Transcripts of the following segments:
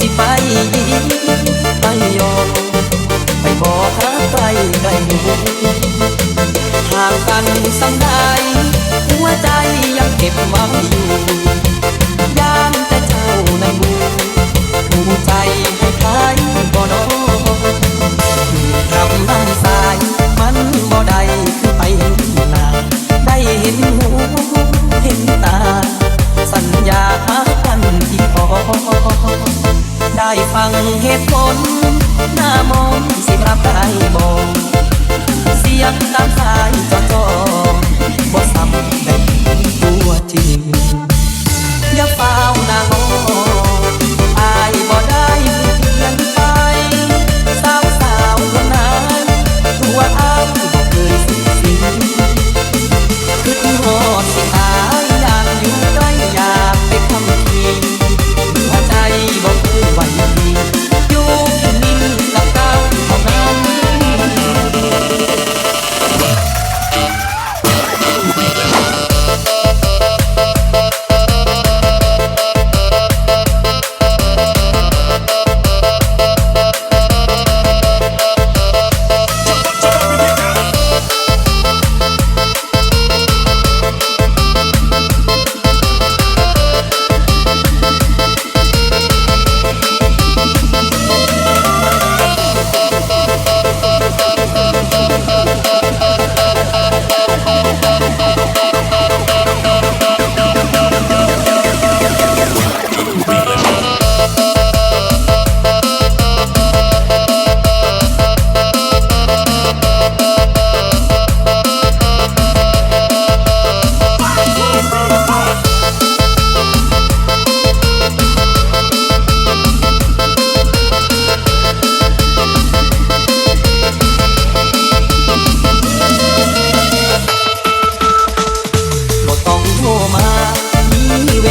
สิไปดีไปยอมไปบอกรักใครใครหูห่างกันสังได้หัวใจยังเก็บไว้อยู่ายฟังเหตุผล หน้ามองสิปรับได้บอกเสียงตามสายจอจอ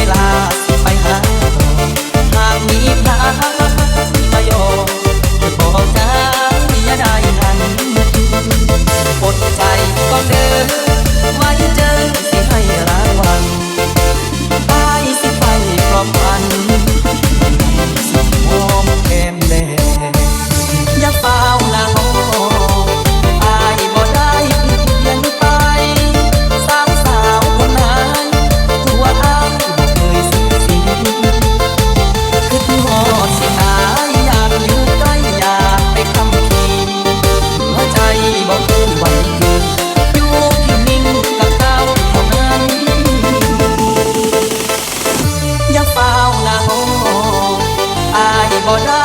last para